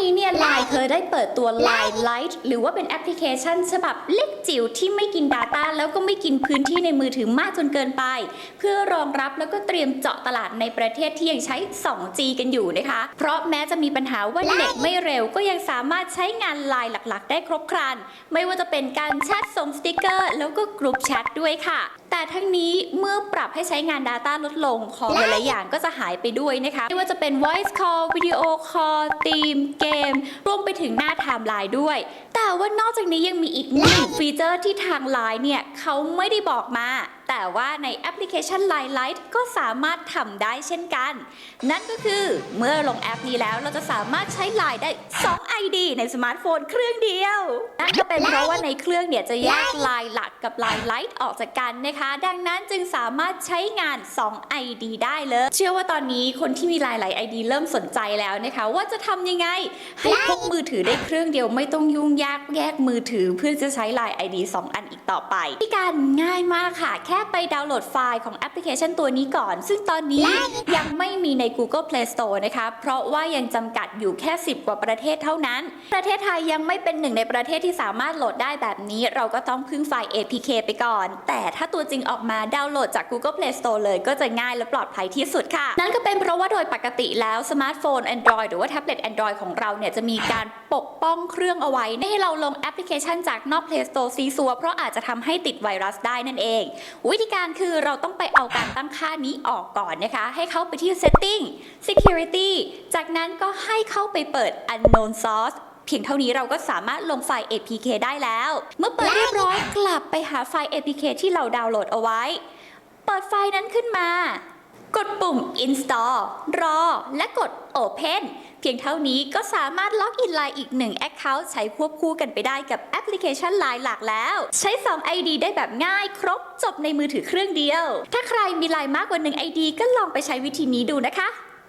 นี้เนี่ยไลน์เคยได้เปิดตัว Line Lite หรือว่าเป็นแอปพลิเคชัน ฉบับเล็กจิ๋วที่ไม่กิน Data แล้วก็ไม่กินพื้นที่ในมือถือมากจนเกินไป เพื่อรองรับแล้วก็เตรียมเจาะตลาดในประเทศที่ยังใช้ 2G กันอยู่นะคะ เพราะแม้จะมีปัญหาว่าเน็ตไม่เร็วก็ยังสามารถใช้งานไลน์หลักๆ ได้ครบครัน ไม่ว่าจะเป็นการแชทส่งสติกเกอร์ แล้วก็กลุ่มแชทด้วยค่ะแต่ทั้งนี้เมื่อปรับให้ใช้งาน Data ลดลงของหลายๆอย่างก็จะหายไปด้วยนะคะ ไม่ว่าจะเป็น voice call วิดีโอคอลทีมเกม รวมไปถึงหน้าไทม์ไลน์ด้วย แต่ว่านอกจากนี้ยังมีอีกหนึ่งฟีเจอร์ที่ทางไลน์เนี่ยเขาไม่ได้บอกมา แต่ว่าในแอปพลิเคชัน Line Lite ก็สามารถทำได้เช่นกัน นั่นก็คือเมื่อลงแอปนี้แล้วเราจะสามารถใช้ Line ได้ 2 ID ในสมาร์ทโฟนเครื่องเดียว นั่นก็เป็นเพราะว่าในเครื่องเนี่ยจะแยก Line หลักกับ Line Lite ออกจากกันนะคะ ดังนั้นจึงสามารถใช้งาน 2 ID ได้เลย เชื่อว่าตอนนี้คนที่มีหลายๆ ID เริ่มสนใจแล้วนะคะ ว่าจะทำยังไง ให้พกมือถือได้เครื่องเดียวไม่ต้องยุ่งยากแยกมือถือเพื่อจะใช้ Line ID 2 อันอีกต่อไปวิธีการง่ายมากค่ะแค่ไปดาวน์โหลดไฟล์ของแอปพลิเคชันตัวนี้ก่อน ซึ่งตอนนี้ยังไม่มีใน Google Play Store นะคะ เพราะว่ายังจำกัดอยู่แค่ 10 กว่าประเทศเท่านั้น ประเทศไทยยังไม่เป็นหนึ่งในประเทศที่สามารถโหลดได้แบบนี้ เราก็ต้องพึ่งไฟล์ APK ไปก่อน แต่ถ้าตัวจริงออกมาดาวน์โหลดจาก Google Play Store เลยก็จะง่ายและปลอดภัยที่สุดค่ะ นั่นก็เป็นเพราะว่าโดยปกติแล้วสมาร์ทโฟน Android หรือว่าแท็บเล็ต Android ของเราเนี่ยจะมีการปกป้องเครื่องเอาไว้ไม่ให้เราลงแอปพลิเคชันจากนอก Play Store ซีซัวเพราะอาจจะทำให้ติดไวรัสได้นั่นเองวิธีการคือเราต้องไปเอาการตั้งค่านี้ออกก่อนนะคะ ให้เข้าไปที่ setting security จากนั้นก็ให้เข้าไปเปิด unknown source เพียงเท่านี้เราก็สามารถลงไฟล์ APK ได้แล้ว เมื่อเปิดเรียบร้อยกลับไปหาไฟล์ APK ที่เราดาวน์โหลดเอาไว้ เปิดไฟล์นั้นขึ้นมา กดปุ่ม install รอ และกด open เพียงเท่านี้ก็สามารถล็อกอินไลน์อีกหนึ่ง Account ใช้ควบคู่กันไปได้กับแอปพลิเคชัน Line หลักแล้ว ใช้ 2 ID ได้แบบง่ายครบจบในมือถือเครื่องเดียว ถ้าใครมีไลน์มากกว่า 1 ID ก็ลองไปใช้วิธีนี้ดูนะคะ